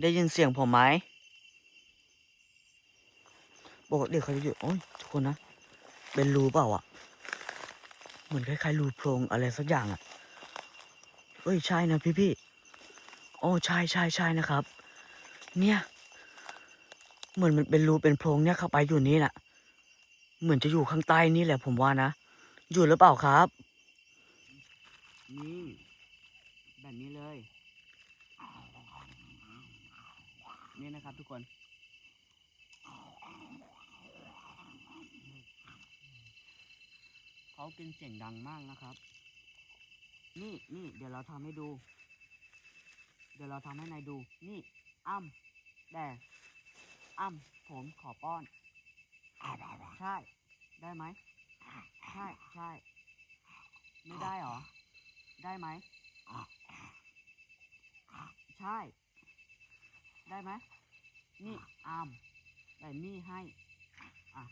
ได้ยินเสียงผมไหมปกติเขาจะอยู่โอ้ยทุกคนนะ เป็นรูเปล่าอะ เหมือนคล้ายๆรูโพรงอะไรสักอย่างอะเอ้ยใช่นะพี่พี่โอ้ใช่ใช่ใช่นะครับ เนี่ย เหมือนมันเป็นรูเป็นโพรงเนี่ยเข้าไปอยู่นี่แหละเหมือนจะอยู่ข้างใต้นี่แหละผมว่านะ อยู่หรือเปล่าครับ นี่แบบนี้เลย นี่นะครับทุกคน เขาเป็นเสียงดังมากนะครับ นี่นี่เดี๋ยวเราทำให้ดู เดี๋ยวเราทำให้นายดู นี่ อ้ำแต่อ้ำผมขอป้อน ใช่ ได้ไหม ใช่ใช่ ไม่ได้หรอ ได้ไหม ใช่ ได้ไหมนี่อามแต่นี่ให้ อะ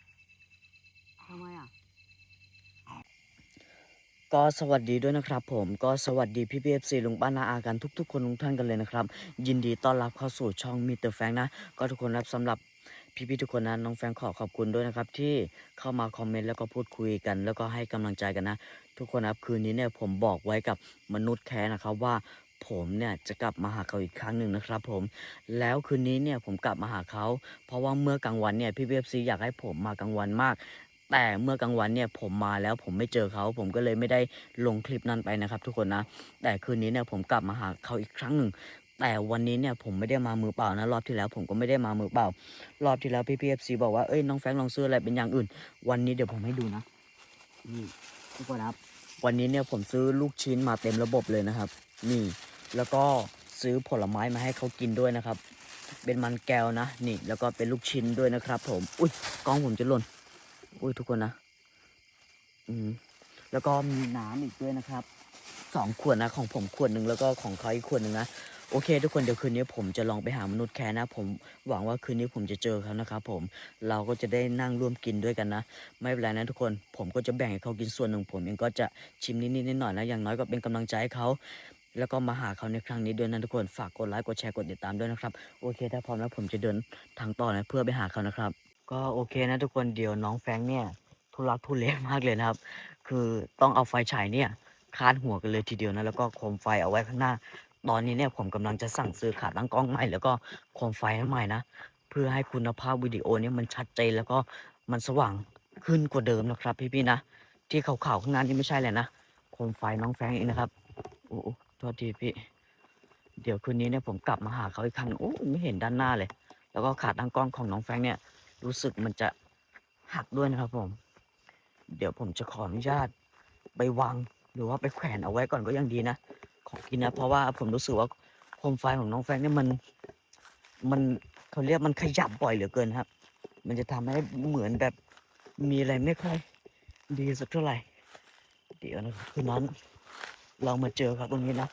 ทำไมอะ ก็สวัสดีด้วยนะครับผมก็สวัสดีพี่พีเอฟซีลุงป้านาอากันทุก ๆ คนทุกท่านกันเลยนะครับ ยินดีต้อนรับเข้าสู่ช่องมิเตอร์แฟงนะ ก็ทุกคนครับสำหรับพี่ๆทุกคนนะน้องแฟงขอขอบคุณด้วยนะครับ ที่เข้ามาคอมเมนต์แล้วก็พูดคุยกัน แล้วก็ให้กำลังใจกันนะ ทุกคนครับคืนนี้เนี่ยผมบอกไว้กับมนุษย์แค้นะครับว่า ผมเนี่ยจะกลับมาหาเขาอีกครั้งหนึ่งนะครับ ผม แล้วคืนนี้เนี่ยผมกลับมาหาเขา เพราะว่าเมื่อกลางวันเนี่ยพี่พีเอฟซีอยากให้ผมมากลางวันมากแต่เมื่อกลางวันเนี่ยผมมาแล้วผมไม่เจอเขา ผมก็เลยไม่ได้ลงคลิปนั้นไปนะครับ ทุกคนนะ แต่คืนนี้เนี่ยผมกลับมาหาเขาอีกครั้งหนึ่งแต่วันนี้เนี่ยผมไม่ได้มามือเปล่านะรอบที่แล้วผมก็ไม่ได้มามือเปล่า รอบที่แล้วพี่พีเอฟซีบอกว่าเอ้ยน้องแฟงลองซื้ออะไรเป็นอย่างอื่น วันนี้เดี๋ยวผมให้ดูนะนี่ทุกคนครับ วันนี้เนี่ยผมซื้อลูกชิ้นมาเต็มระบบเลยนะครับ นี่ แล้วก็ซื้อผลไม้มาให้เขากินด้วยนะครับ เป็นมันแก้วนะ นี่ แล้วก็เป็นลูกชิ้นด้วยนะครับ ผม อุ้ยกล้องผมจะหล่น อุ้ยทุกคนนะ อืมแล้วก็มีน้ำอีกด้วยนะครับสองขวดนะของผมขวดหนึ่งแล้วก็ของเขาอีกขวดหนึ่งนะโอเค ทุกคนเดี๋ยวคืนนี้ผมจะลองไปหามนุษย์แค่นะ ผมหวังว่าคืนนี้ผมจะเจอเขานะครับผมเราก็จะได้นั่งร่วมกินด้วยกันนะ ไม่เป็นไรนะทุกคนผมก็จะแบ่งให้เขากินส่วนหนึ่งผมเองก็จะชิมนิดๆหน่อยๆนะอย่างน้อยก็เป็นกำลังใจให้เขา แล้วก็มาหาเขาในครั้งนี้ด้วยนะทุกคนฝากกดไลค์กดแชร์กดติดตามด้วยนะครับโอเค ถ้าพร้อมแล้วผมจะเดินทางต่อนะเพื่อไปหาเขานะครับ ก็โอเคนะทุกคนเดี๋ยวน้องแฟงเนี่ยทุลักทุเลมากเลยนะครับ คือต้องเอาไฟฉายเนี่ยคาดหัวกันเลยทีเดียวนะแล้วก็โคมไฟเอาไว้ข้างหน้า ตอนนี้เนี่ยผมกำลังจะสั่งซื้อขาตั้งกล้องใหม่แล้วก็โคมไฟใหม่นะเพื่อให้คุณภาพวิดีโอเนี่ยมันชัดเจนแล้วก็มันสว่างขึ้นกว่าเดิมนะครับพี่ๆนะที่ขาวๆข้างหน้านี่ไม่ใช่เลยนะโคมไฟน้องแฟงเองนะครับโอ้ ทษทีพี่ เดี๋ยวคืนนี้เนี่ยผมกลับมาหาเขาอีกครั้งโอ้ไม่เห็นด้านหน้าเลย แล้วก็ขาตั้งกล้องของน้องแฟงเนี่ย รู้สึกมันจะหักด้วยนะครับผม เดี๋ยวผมจะขออนุญาตไปวางหรือว่าไปแขวนเอาไว้ก่อนก็ยังดีนะ ของกินนะ เพราะว่าผมรู้สึกว่าโคมไฟของน้องแฟงเนี่ยมัน มันเขาเรียกมันขยับบ่อยเหลือเกินครับ มันจะทำให้เหมือนแบบมีอะไรไม่ค่อยดีสักเท่าไหร่ เดี๋ยวนะคืนนั้น เรามาเจอครับตรงนี้นะ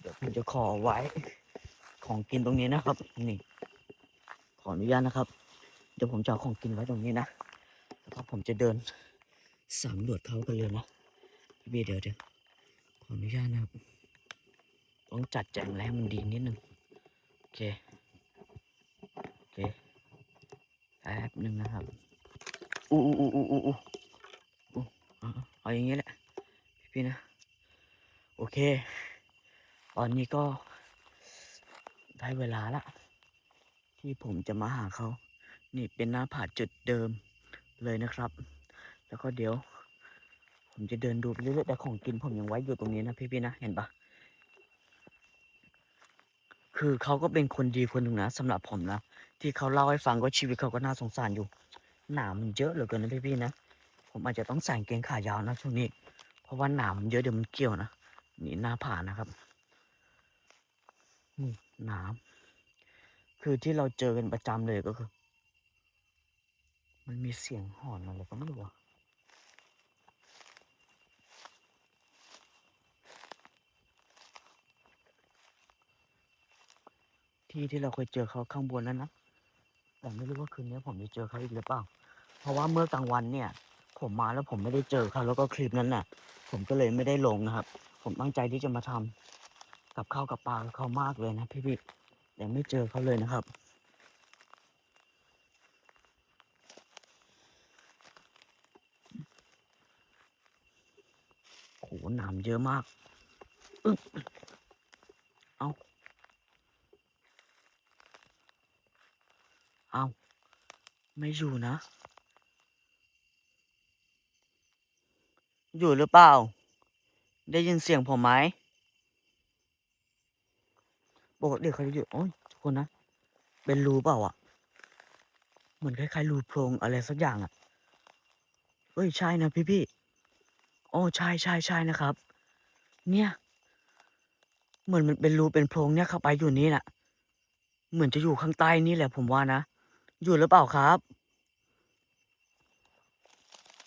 เดี๋ยวผมจะขอไว้ของกินตรงนี้นะครับ นี่ ขออนุญาตนะครับ เดี๋ยวผมจะเอาของกินไว้ตรงนี้นะแล้วก็ผมจะเดินสำรวจเขากันเลยนะพี่เบียร์เดี๋ยวเดี๋ยวขออนุญาตนะครับ ต้องจัดแจงอะไรให้มันดีนิดนึงโอเคโอเคแป๊บนึงนะครับอู้อู้อู้อู้อู้อู้อู้เอาเอาเอาอย่างนี้แหละพี่ๆนะ โอเค ตอนนี้ก็ได้เวลาละ ที่ผมจะมาหาเขา นี่เป็นหน้าผาจุดเดิมเลยนะครับ แล้วก็เดี๋ยว ผมจะเดินดูไปเรื่อยๆแต่ของกินผมยังไว้อยู่ตรงนี้นะพี่ๆนะ เห็นปะคือเขาก็เป็นคนดีคนหนึ่งนะสำหรับผมนะ ที่เขาเล่าให้ฟังก็ชีวิตเขาก็น่าสงสารอยู่ หนามมันเยอะเหลือเกินนะพี่ๆนะ ผมอาจจะต้องใส่กางเกงขายาวนะช่วงนี้ เพราะว่าหนามมันเยอะเดี๋ยวมันเกี่ยวนะ นี่หน้าผานะครับนี่หนามคือที่เราเจอกันประจำเลยก็คือ มันมีเสียงหอนอะไรก็ไม่รู้อะที่ที่เราเคยเจอเขาข้างบนแล้วนะแต่ไม่รู้ว่าคืนนี้ผมจะเจอเขาอีกหรือเปล่า เพราะว่าเมื่อกลางวันเนี่ย ผมมาแล้วผมไม่ได้เจอเขาแล้วก็คลิปนั้นน่ะ ผมก็เลยไม่ได้ลงนะครับ ผมตั้งใจที่จะมาทำกับข้าวกับปลาเขามากเลยนะพี่พี่ยังไม่เจอเขาเลยนะครับ โหหนามเยอะมาก เอาเอาไม่อยู่นะ อยู่หรือเปล่า ได้ยินเสียงผมไหมปกติเขาจะอยู่โอ้ยทุกคนนะ เป็นรูเปล่าอะ เหมือนคล้ายๆรูโพรงอะไรสักอย่างอะเอ้ยใช่นะพี่พี่โอ้ใช่ใช่ใช่นะครับ เนี่ย เหมือนมันเป็นรูเป็นโพรงเนี่ยเข้าไปอยู่นี่แหละเหมือนจะอยู่ข้างใต้นี่แหละผมว่านะ อยู่หรือเปล่าครับ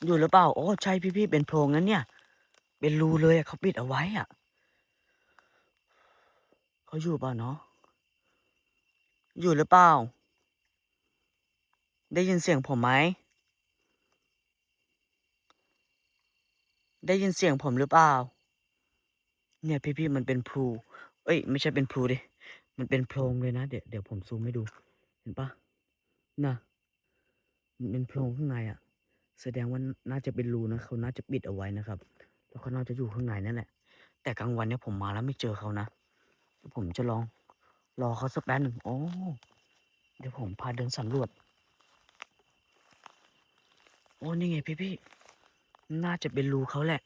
อยู่หรือเปล่า โอ้ใช่พี่พี่เป็นโพรงนั้นเนี่ย เป็นรูเลยอะเขาปิดเอาไว้อะเขาอยู่เปล่าเนาะอยู่หรือเปล่า ได้ยินเสียงผมไหม ได้ยินเสียงผมหรือเปล่า เนี่ยพี่ๆมันเป็นพลู เอ้ย ไม่ใช่เป็นพลูดิ มันเป็นโพรงเลยนะ เดี๋ยวเดี๋ยวผมซูมให้ดู เห็นปะน่ะ มันเป็นโพรงข้างในอะแสดงว่าน่าจะเป็นรูนะเขาน่าจะปิดเอาไว้นะครับ แล้วเขาน่าจะอยู่ข้างในนั่นแหละ แต่กลางวันเนี่ยผมมาแล้วไม่เจอเขานะเดี๋ยวผมจะลองรอเขาสักแป๊บหนึ่งโอ้เดี๋ยวผมพาเดินสำรวจ โอ้นี่ไงพี่พี่ๆน่าจะเป็นรูเขาแหละ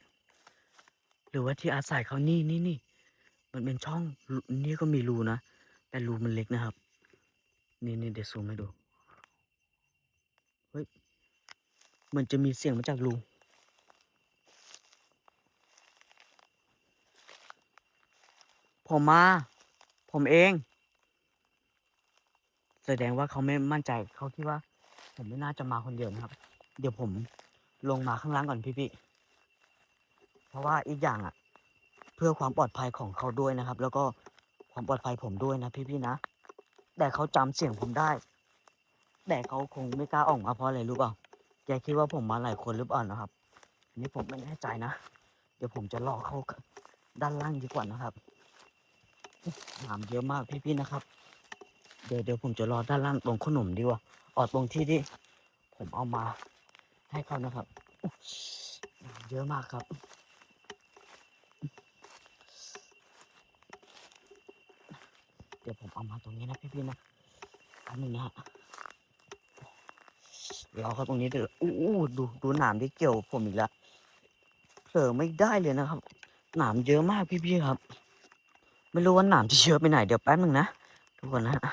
หรือว่าที่อาศัยเขานี่นี่นี่มันเป็นช่องนี่ก็มีรูนะ แต่รูมันเล็กนะครับ นี่นี่เดี๋ยวซูมให้ดู เฮ้ยมือนจะมีเสียงมาจากรู ผมมา ผมเอง แสดงว่าเขาไม่มั่นใจเขาคิดว่า ผมไม่น่าจะมาคนเดียวนะครับ เดี๋ยวผมลงมาข้างล่างก่อนพี่ๆเพราะว่าอีกอย่างอะ เพื่อความปลอดภัยของเขาด้วยนะครับ แล้วก็ความปลอดภัยผมด้วยนะพี่ๆนะแต่เขาจำเสียงผมได้ แต่เขาคงไม่กล้าออกมาเพราะอะไรรู้เปล่าแกคิดว่าผมมาหลายคนหรือเปล่านะครับอันนี้ผมไม่แน่ใจนะ เดี๋ยวผมจะรอเขาด้านล่างดีกว่านะครับ ถามเยอะมากพี่ๆนะครับ เดี๋ยวเดี๋ยวผมจะรอด้านล่างตรงขนมดีกว่าออกตรงที่ที่ผมเอามาให้เขานะครับน้ำเยอะมากครับ เดี๋ยวผมเอามาตรงนี้นะพี่ๆนะอันหนึ่งนะฮะรอเขาตรงนี้เดี๋ยวอู้อู้ดูดูหนามที่เกี่ยวผมอีกแล้วเผลอไม่ได้เลยนะครับ หนามเยอะมากพี่ๆครับ ไม่รู้ว่าหนามจะเยอะไปไหนเดี๋ยวแป๊บหนึ่งนะทุกคนนะฮะ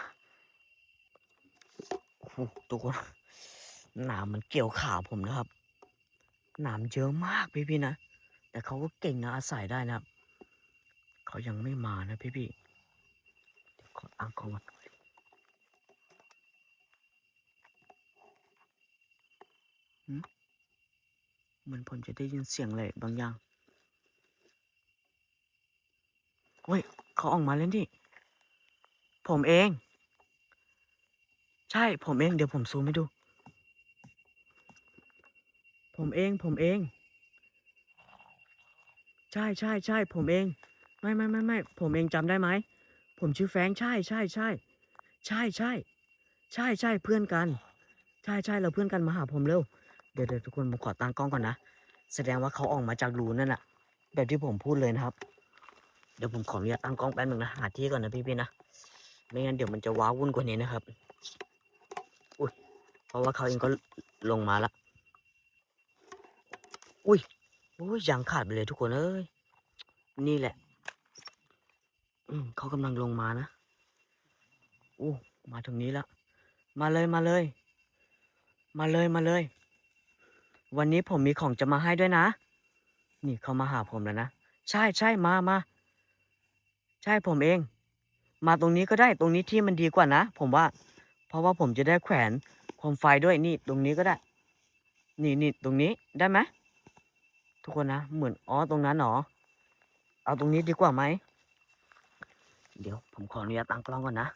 โอ้โหทุกคนหนามมันเกี่ยวขาผมนะครับ หนามเยอะมากพี่ๆนะแต่เขาก็เก่งนะอาศัยได้นะครับเขายังไม่มานะพี่ๆเดี๋ยวขอตั้งกล้องก่อนเหมือนผมจะได้ยินเสียงอะไรบางอย่างเฮ้ย เขาออกมาแล้วนี่ ผมเอง ใช่ผมเอง เดี๋ยวผมซูมให้ดู ผมเอง ผมเอง ใช่ใช่ใช่ผมเอง ไม่ไม่ไม่ไม่ผมเองจำได้ไหม ผมชื่อแฟงใช่ใช่ใช่ใช่ใช่ ใช่ใช่เพื่อนกัน ใช่ใช่เราเพื่อนกันมาหาผมเร็ว เดี๋ยวเดี๋ยวทุกคนผมขอตั้งกล้องก่อนนะ แสดงว่าเขาออกมาจากรูนั่นแหละแบบที่ผมพูดเลยนะครับ ดี๋ยวผมขออนุญาตตั้งกล้องแป๊บนึงนะหาที่ก่อนนะพี่ๆนะไม่งั้นเดี๋ยวมันจะว้าวุ่นกว่านี้นะครับอุ้ยเพราะว่าเขาเองก็ลงมาละอุ้ยอุ้ยยางขาดไปเลยทุกคนเอ้ยนี่แหละ อืมเขากำลังลงมานะอู้มาถึงนี้แล้วมาเลยมาเลย มาเลยมาเลย วันนี้ผมมีของจะมาให้ด้วยนะ นี่เขามาหาผมแล้วนะ ใช่ใช่มามา ใช่ผมเอง มาตรงนี้ก็ได้ตรงนี้ที่มันดีกว่านะ ผมว่า เพราะว่าผมจะได้แขวนโคมไฟด้วยนี่ ตรงนี้ก็ได้ นี่นี่ตรงนี้ได้ไหมทุกคนนะเหมือนอ๋อตรงนั้นเหรอเอาตรงนี้ดีกว่าไหมเดี๋ยว ผมขออนุญาตตั้งกล้องก่อนนะ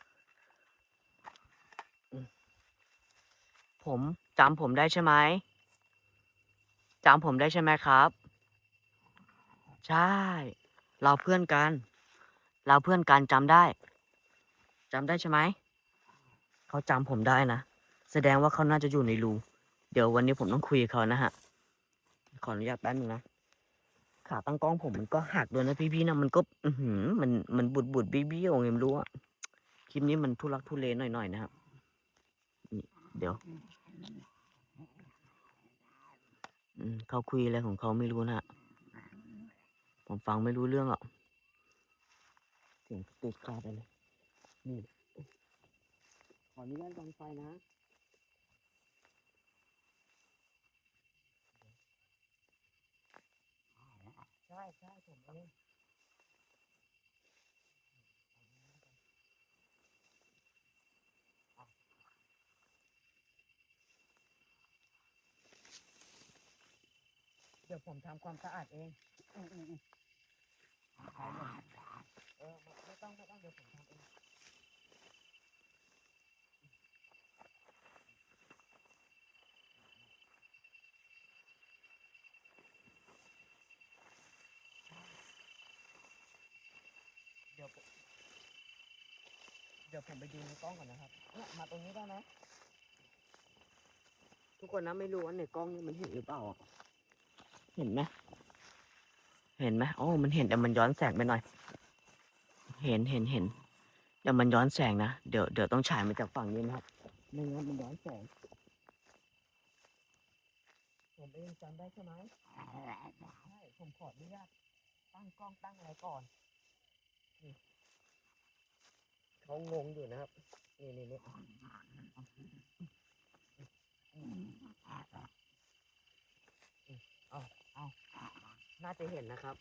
ผมจำผมได้ใช่ไหมจำผมได้ใช่ไหมครับ ใช่ เราเพื่อนกัน เราเพื่อนกันจำได้จจำได้ใช่ไหม เขาจำผมได้นะ แสดงว่าเขาน่าจะอยู่ในรู เดี๋ยววันนี้ผมต้องคุยกับเขานะฮะ ขออนุญาตแป๊บนึงนะ ขาตั้งกล้องผมมันก็หักด้วยนะพี่ๆนะ มันก็ อือหือมัน มันบุดบุดบี้บี้ๆไงไม่รู้อะคลิปนี้มันทุลักทุเลหน่อยๆนะครับ นี่เดี๋ยว อืมเขาคุยอะไรของเขาไม่รู้นะฮะผมฟังไม่รู้เรื่องหรอก เสียงติดคอไปเลย นี่ ขออนุญาตดังไฟนะใช่ใช่ผมเองเดี๋ยวผมทำความสะอาดเองอืมอืมอืมใช่เลยเออไม่ไม่ต้องไม่ต้องเดี๋ยวผมทำเองเดี๋ยวผมเดี๋ยวผมไปดูในกล้องก่อนนะครับเนี่ยมาตรงนี้ได้ไหมทุกคนนะไม่รู้ว่าในกล้องนี่มันเห็นหรือเปล่าอะเห็นไหมเห็นไหมโอ้มันเห็นแต่มันย้อนแสงไปหน่อย เห็นเห็นเห็นเดี๋ยวมันย้อนแสงนะ เดี๋ยวเดี๋ยวต้องฉายมาจากฝั่งนี้นะครับไม่งั้นมันย้อนแสงผมเองจำได้ใช่ไหมใช่ผมขออนุญาตตั้งกล้องตั้งอะไรก่อนเขางงอยู่นะครับ นี่นี่นี่เอาเอาน่าจะเห็นนะครับ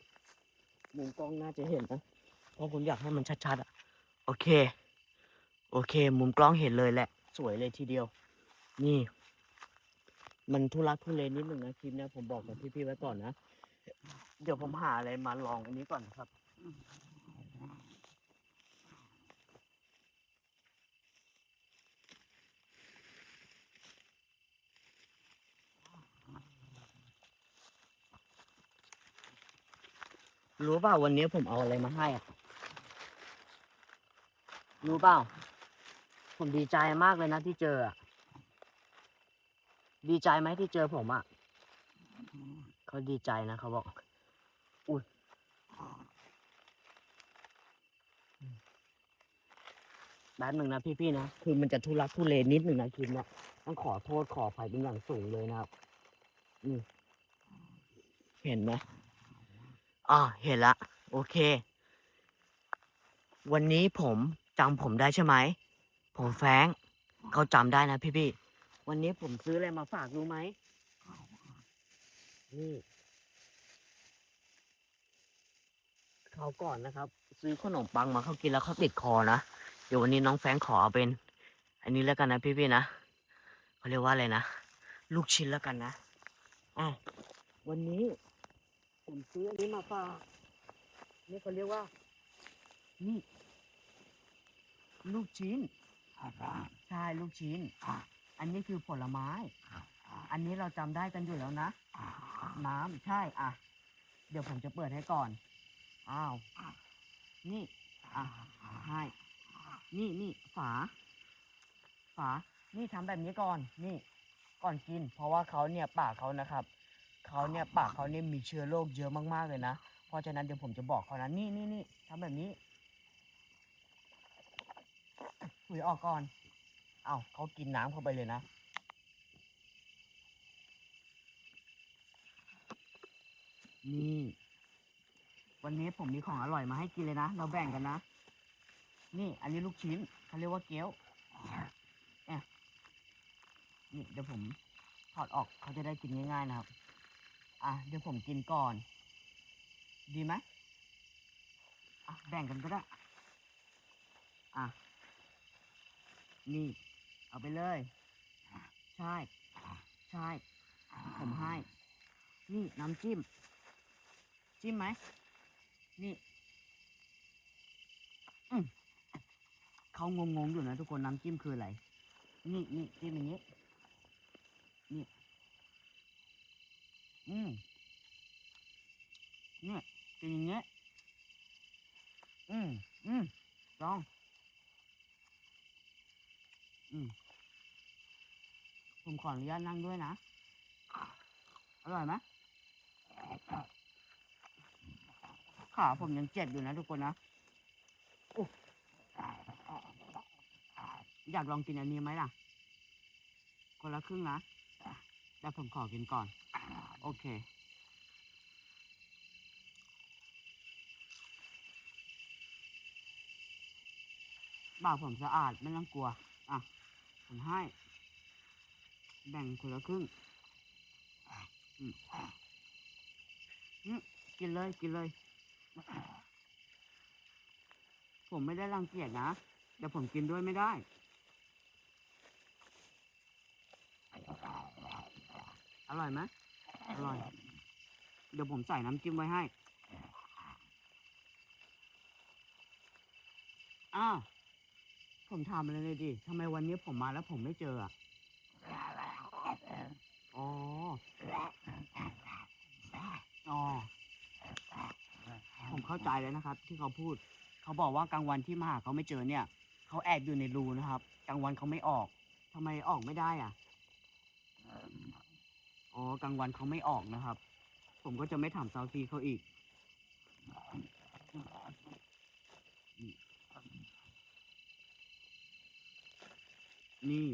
มุมกล้องน่าจะเห็นนะ เพราะผมอยากให้มันชัดๆอะ โอเค โอเค มุมกล้องเห็นเลยแหละ สวยเลยทีเดียว นี่ มันทุลักทุเลนิดหนึ่งนะคลิปเนี้ยผมบอกกับพี่ๆไว้ก่อนนะ เดี๋ยวผมหาอะไรมาลองอันนี้ก่อนครับรู้ป่าวันนี้ผมเอาอะไรมาให้อะ รู้เปล่า ผมดีใจมากเลยนะที่เจอ ดีใจไหมที่เจอผมอะ เขาดีใจนะเขาบอก อุ้ยแป๊บหนึ่งนะพี่ๆนะ คือมันจะทุลักทุเลนิดหนึ่งนะคลิปเนี้ยต้องขอโทษขออภัยเป็นอย่างสูงเลยนะครับนี่เห็นไหมอ่าเห็นละ โอเค วันนี้ผม จำผมได้ใช่ไหม ผมแฟรงค์เขาจำได้นะพี่พี่ๆวันนี้ผมซื้ออะไรมาฝากรู้ไหม นี่เขาวก่อนนะครับ ซื้อขนมปังมาเขากินแล้วเขาติดคอนะ เดี๋ยววันนี้น้องแฟรงค์ขอเอาเป็น อันนี้แล้วกันนะพี่พี่ๆนะเขาเรียกว่าอะไรนะ ลูกชิ้นแล้วกันนะอะวันนี้ ผมซื้ออันนี้มาฝากนี่เขาเรียกว่า นี่ ลูกชิ้นใช่ลูกชิ้นอันนี้คือผลไม้อันนี้เราจำได้กันอยู่แล้วนะน้ำใช่อะ เดี๋ยวผมจะเปิดให้ก่อน อ้าว นี่ อะให้นี่นี่ฝา ฝา นี่ทำแบบนี้ก่อน นี่ ก่อนกิน เพราะว่าเขาเนี่ยปากเขานะครับ เขาเนี่ยปากเขาเนี่ยมีเชื้อโรคเยอะมากๆเลยนะ เพราะฉะนั้นเดี๋ยวผมจะบอกเขานะ นี่นี่นี่ทำแบบนี้ หุยออกก่อน เอ้าเขากินน้ำเข้าไปเลยนะ นี่ วันนี้ผมมีของอร่อยมาให้กินเลยนะ เราแบ่งกันนะ นี่ อันนี้ลูกชิ้นเขาเรียกว่าเกี๊ยวเนี่ยนี่เดี๋ยวผมถอดออกเขาจะได้กินง่ายๆนะครับ อะเดี๋ยวผมกินก่อน ดีไหมอะแบ่งกันก็ได้ อะ นี่ เอาไปเลย ใช่ ใช่ ผมให้ นี่น้ำจิ้ม จิ้มไหม นี่อืมเขางงๆอยู่นะทุกคนน้ำจิ้มคืออะไร นี่นี่จิ้มอย่างนี้ นี่ อืมเนี่ยเป็นอย่างเงี้ยอืมอืมลอง ผมขออนุญาตนั่งด้วยนะ อร่อยไหมขาผมยังเจ็บอยู่นะทุกคนนะอยากลองกินอันนี้ไหมล่ะ คนละครึ่งนะแต่ผมขอกินก่อน โอเคบ่าวผมสะอาดไม่ต้องกลัว อะ ผมให้ แบ่งคนละครึ่งอืมอืมกินเลยกินเลย ผมไม่ได้รังเกียจนะแต่ผมกินด้วยไม่ได้ อร่อยไหมอร่อย เดี๋ยวผมใส่น้ำจิ้มไว้ให้ อ้าว ผมถามเลยเลยดิทำไมวันนี้ผมมาแล้วผมไม่เจออะอ๋อ อ๋อ ผมเข้าใจแล้วนะครับ ที่เขาพูด เขาบอกว่ากลางวันที่มาหาเขาไม่เจอเนี่ย เขาแอบอยู่ในรูนะครับ กลางวันเขาไม่ออกทำไมออกไม่ได้อะ อ๋อกลางวันเขาไม่ออกนะครับ ผมก็จะไม่ถามซาวซีเขาอีก นี่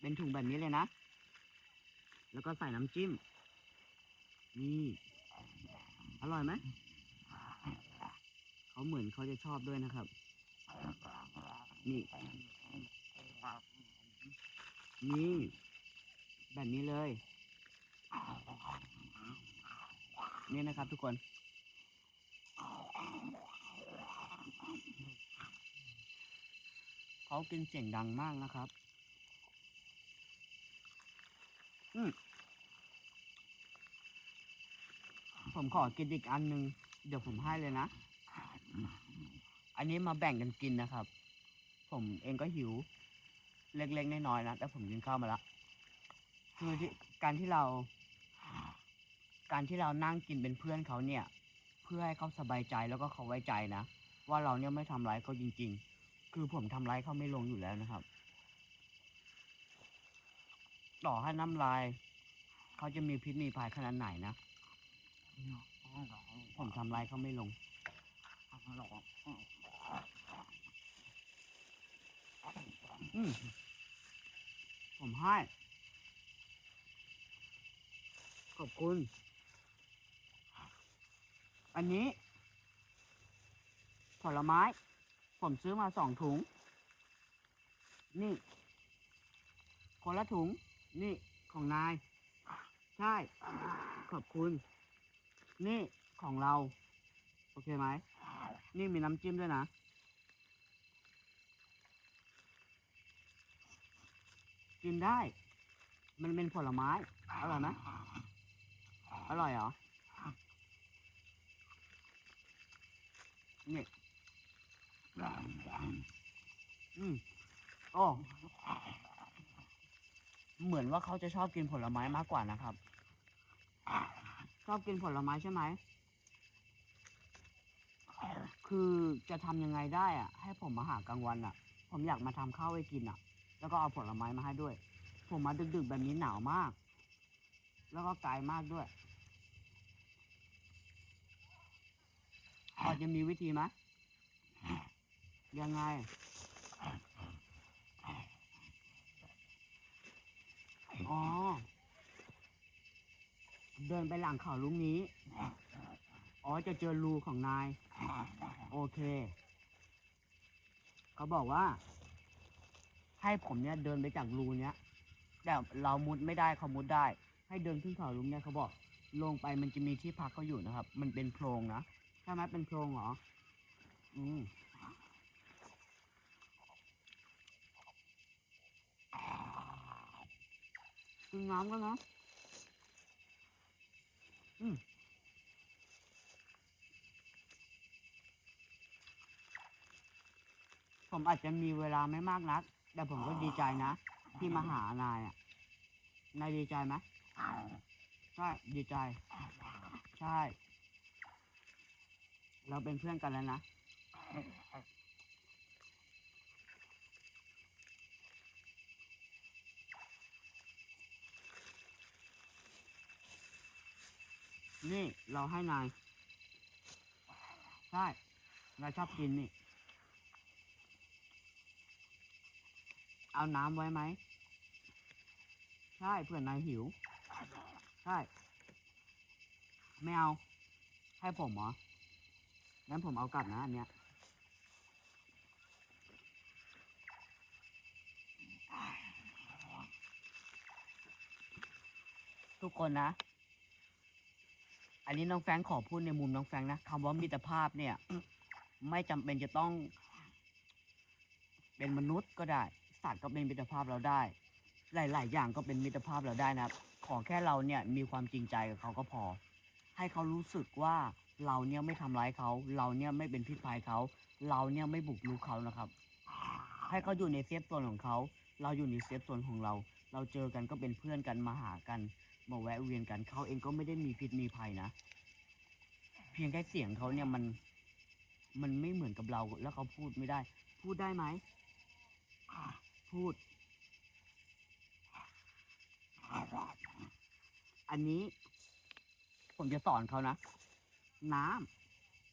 เป็นถุงแบบนี้เลยนะ แล้วก็ใส่น้ำจิ้ม นี่ อร่อยไหม เขาเหมือนเขาจะชอบด้วยนะครับ นี่ นี่ แบบนี้เลย นี่นะครับทุกคน เขากินเสียงดังมากนะครับ อืมผมขอกินอีกอันหนึ่งเดี๋ยวผมให้เลยนะ อันนี้มาแบ่งกันกินนะครับ ผมเองก็หิว เล็กๆน้อยๆนะแต่ผมกินข้าวมาล้วคือที่การที่เรา การที่เรานั่งกินเป็นเพื่อนเขาเนี่ย เพื่อให้เขาสบายใจแล้วก็เขาไว้ใจนะ ว่าเราเนี่ยไม่ทำร้ายเขาจริง ๆ คือผมทำร้ายเขาไม่ลงอยู่แล้วนะครับ ต่อให้น้ำลาย เขาจะมีพิษมีภัยขนาดไหนนะผมทำร้ายเขาไม่ลงผมให้ ขอบคุณ อันนี้ ผลไม้ ผมซื้อมาสองถุง นี่ คนละถุง นี่ของนาย ใช่ ขอบคุณ นี่ของเรา โอเคไหม นี่มีน้ำจิ้มด้วยนะ กินได้ มันเป็นผลไม้ อร่อยไหมอร่อยเหรอ นี่ อืมโอ้เหมือนว่าเขาจะชอบกินผลไม้มากกว่านะครับ ชอบกินผลไม้ใช่ไหม คือจะทำยังไงได้อะให้ผมมาหากลางวันอะผมอยากมาทำข้าวให้กินอะแล้วก็เอาผลไม้มาให้ด้วย ผมมาดึกๆแบบนี้หนาวมาก แล้วก็ไกลมากด้วยพอจะมีวิธีไหม ยังไง อ๋อ เดินไปหลังเขาลุงนี้ อ๋อ จะเจอรูของนาย โอเค เขาบอกว่า ให้ผมเนี่ยเดินไปจากรูเนี้ย แต่เรามุดไม่ได้เขามุดได้ ให้เดินขึ้นเขาลุงเนี่ยเขาบอก ลงไปมันจะมีที่พักเขาอยู่นะครับ มันเป็นโพรงนะ ใช่ไหมเป็นโพรงเหรอ อืม กินน้ำก็นะอืมผมอาจจะมีเวลาไม่มากนัก แต่ผมก็ดีใจนะ ที่มาหานายอะ นายดีใจไหมใช่ดีใจ ใช่ เราเป็นเพื่อนกันแล้วนะ นี่เราให้นาย ใช่ นายชอบกินนี่ เอาน้ำไว้ไหม ใช่เพื่อนนายหิว ใช่ ไม่เอา ให้ผมเหรอ งั้นผมเอากลับนะอันเนี้ย ทุกคนนะ อันนี้น้องแฟงขอพูดในมุมน้องแฟงนะคำว่ามิตรภาพเนี่ย ไม่จำเป็นจะต้อง เป็นมนุษย์ก็ได้ สัตว์ก็เป็นมิตรภาพเราได้ หลาย ๆ อย่างก็เป็นมิตรภาพเราได้นะครับ ขอแค่เราเนี่ยมีความจริงใจกับเขาก็พอ ให้เขารู้สึกว่าเราเนี่ยไม่ทำร้ายเขา เราเนี่ยไม่เป็นพิษภัยเขา เราเนี่ยไม่บุกรุกเขานะครับ ให้เขาอยู่ในเซฟโซนของเขา เราอยู่ในเซฟโซนของเรา เราเจอกันก็เป็นเพื่อนกันมาหากัน มาแวะเวียนกันเขาเองก็ไม่ได้มีพิษมีภัยนะ เพียงแค่เสียงเขาเนี่ยมัน มันไม่เหมือนกับเราแล้วเขาพูดไม่ได้ พูดได้ไหมพูด อันนี้ ผมจะสอนเขานะ น้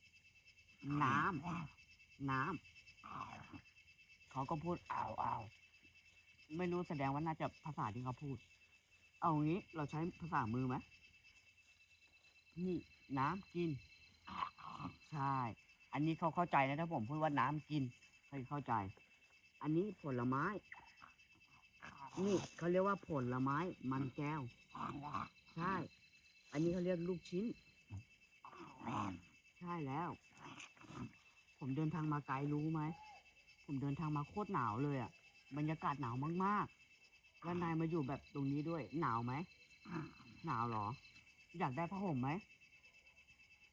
ำน้ำน้ำเขาก็พูดอ้าวอ้าวไม่รู้แสดงว่าน่าจะภาษาที่เขาพูด เอางี้เราใช้ภาษามือไหมนี่น้ำกิน ใช่ อันนี้เขาเข้าใจนะถ้าผมพูดว่าน้ำกินเขาเข้าใจ อันนี้ผลไม้ นี่เขาเรียกว่าผลไม้ มันแก้ว ใช่ อันนี้เขาเรียกลูกชิ้น ใช่แล้ว ผมเดินทางมาไกลรู้ไหม ผมเดินทางมาโคตรหนาวเลยอะ่ะ บรรยากาศหนาวมากๆ แล้วนายมาอยู่แบบตรงนี้ด้วย หนาวไหม หนาวเหรอ อยากได้ผ้าห่มไหม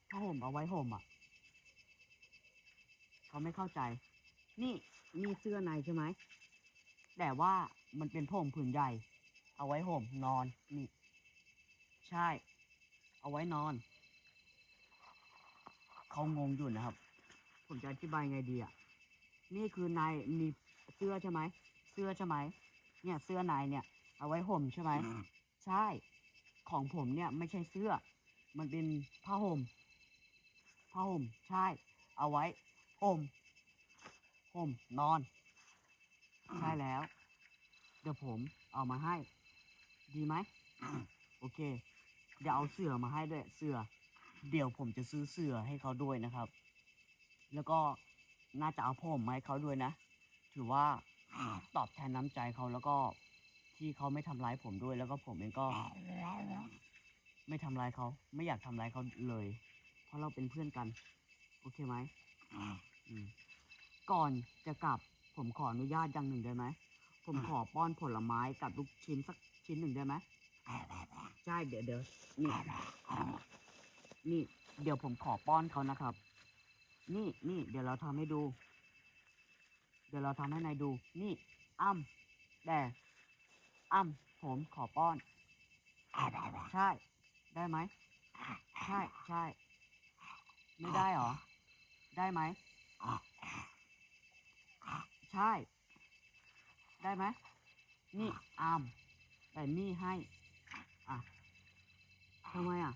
ผ้าห่มเอาไว้ห่มอะ เขาไม่เข้าใจ นี่นี่เสื้อในใช่ไหม แต่ว่ามันเป็นผ้าห่มผืนใหญ่ เอาไว้ห่มนอน นี่ ใช่ เอาไว้นอน เขางงอยู่นะครับ ผมจะอธิบายไงดีอะ นี่คือนายมีเสื้อใช่ไหม เสื้อใช่ไหม เนี่ยเสื้อนายเนี่ย เอาไว้ห่มใช่ไหมใช่ ของผมเนี่ยไม่ใช่เสื้อ มันเป็นผ้าห่มผ้าห่มใช่ เอาไว้ห่มห่มนอน ใช่แล้ว เดี๋ยวผมเอามาให้ ดีไหมโอเค เดี๋ยวเอาเสือมาให้ด้วยเสือ เดี๋ยวผมจะซื้อเสือให้เขาด้วยนะครับ แล้วก็น่าจะเอาผมมาให้เขาด้วยนะ ถือว่า ตอบแทนน้ำใจเขาแล้วก็ที่เขาไม่ทำร้ายผมด้วย แล้วก็ผมเองก็ ไม่ทำร้ายเขาไม่อยากทำร้ายเขาเลย เพราะเราเป็นเพื่อนกัน โอเคไหมอืมก่อนจะกลับ ผมขออนุญาตอย่างหนึ่งได้ไหมผมขอป้อนผลไม้กับลูกชิ้นสักชิ้นหนึ่งได้ไหมใช่เดี๋ยวเดี๋ยวนี่นี่ เดี๋ยวผมขอป้อนเขานะครับ นี่นี่เดี๋ยวเราทำให้ดู เดี๋ยวเราทำให้นายดู นี่ อ้ำแต่อ้ำผมขอป้อน ใช่ ได้ไหม ใช่ใช่ ไม่ได้เหรอ ได้ไหม ใช่ ได้ไหม นี่อามแต่นี่ให้ อะทำไมอะ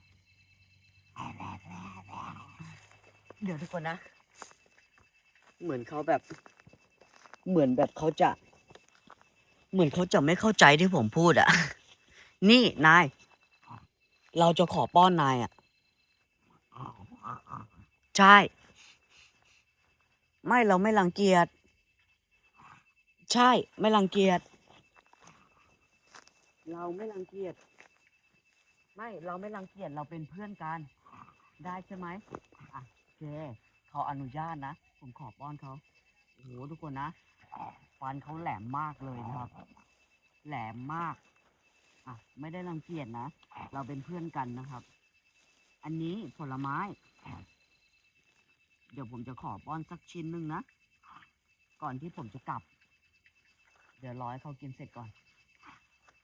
เดี๋ยวทุกคนนะ เหมือนเขาแบบ เหมือนแบบเขาจะ เหมือนเขาจะไม่เข้าใจที่ผมพูดอะนี่นาย เราจะขอป้อนนายอะใช่ ไม่เราไม่รังเกียจ ใช่ ไม่รังเกียจ เราไม่รังเกียจ ไม่เราไม่รังเกียจเราเป็นเพื่อนกัน ได้ใช่ไหมอะโอเคเขาอนุญาตนะ ผมขอป้อนเขาโอ้โหทุกคนนะ ฟันเขาแหลมมากเลยนะครับ แหลมมาก อะ ไม่ได้รังเกียจนะ เราเป็นเพื่อนกันนะครับ อันนี้ผลไม้ เดี๋ยวผมจะขอป้อนสักชิ้นหนึ่งนะ ก่อนที่ผมจะกลับ เดี๋ยวรอให้เขากินเสร็จก่อน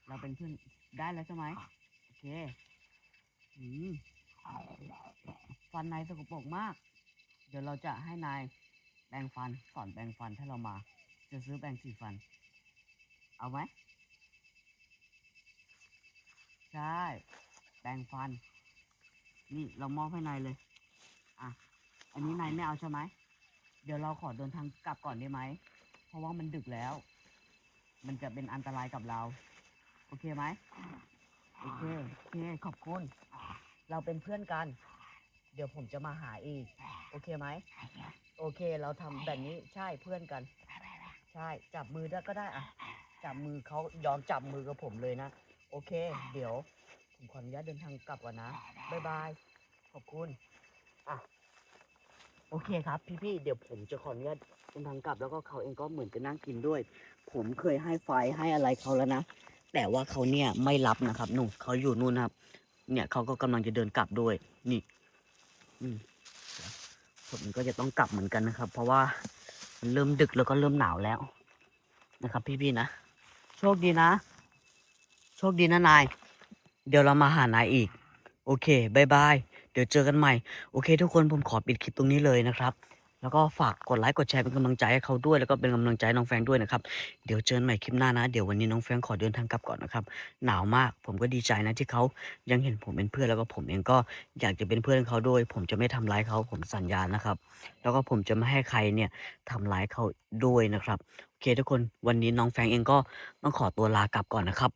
เราเป็นเพื่อนได้แล้วใช่ไหมโอเค อืมฟันนายสกปรกมาก เดี๋ยวเราจะให้นายแปรงฟันสอนแปรงฟันถ้าเรามา จะซื้อแปรงสีฟัน เอาไหม ใช่แปรงฟัน นี่เรามอบให้นายเลย อะ อันนี้นายไม่เอาใช่ไหม เดี๋ยวเราขอเดินทางกลับก่อนได้ไหม เพราะว่ามันดึกแล้ว มันจะเป็นอันตรายกับเรา โอเคไหม โอเค โอเค ขอบคุณ เราเป็นเพื่อนกัน เดี๋ยวผมจะมาหาอีก โอเคไหม โอเค เราทำแบบนี้ใช่เพื่อนกัน ช่ จับมือได้ก็ได้อะจับมือเขายอมจับมือกับผมเลยนะ โอเค เดี๋ยว ผมขออนุญาตเดินทางกลับก่อนนะ บ๊ายบาย ขอบคุณ อะ โอเคครับ พี่ๆ เดี๋ยวผมจะขออนุญาตเดินทางกลับ แล้วก็เขาเองก็เหมือนจะนั่งกินด้วย ผมเคยให้ไฟให้อะไรเขาแล้วนะ แต่ว่าเขาเนี่ยไม่รับนะครับหนูเขาอยู่นู่นครับ เนี่ยเขาก็กำลังจะเดินกลับด้วย นี่ อืมผมก็จะต้องกลับเหมือนกันนะครับ เพราะว่า เริ่มดึกแล้วก็เริ่มหนาวแล้วนะครับ พี่ๆนะ โชคดีนะ โชคดีนะนาย เดี๋ยวเรามาหานายอีก โอเคบายบาย เดี๋ยวเจอกันใหม่ โอเค ทุกคนผมขอปิดคลิปตรงนี้เลยนะครับ แล้วก็ฝากกดไลค์กดแชร์เป็นกำลังใจให้เขาด้วย แล้วก็เป็นกำลังใจน้องแฟงด้วยนะครับ เดี๋ยวเจอกันใหม่คลิปหน้านะ เดี๋ยววันนี้น้องแฟงขอเดินทางกลับก่อนนะครับ หนาวมาก ผมก็ดีใจนะที่เขายังเห็นผมเป็นเพื่อนแล้วก็ผมเองก็อยากจะเป็นเพื่อนเขาด้วย ผมจะไม่ทำร้ายเขาผมสัญญานะครับ แล้วก็ผมจะไม่ให้ใครเนี่ยทำร้ายเขาด้วยนะครับโอเคทุกคนวันนี้น้องแฟงเองก็ต้องขอตัวลากลับก่อนนะครับ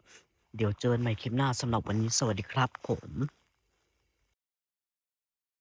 เดี๋ยวเจอกันใหม่คลิปหน้าสำหรับวันนี้สวัสดีครับ ผม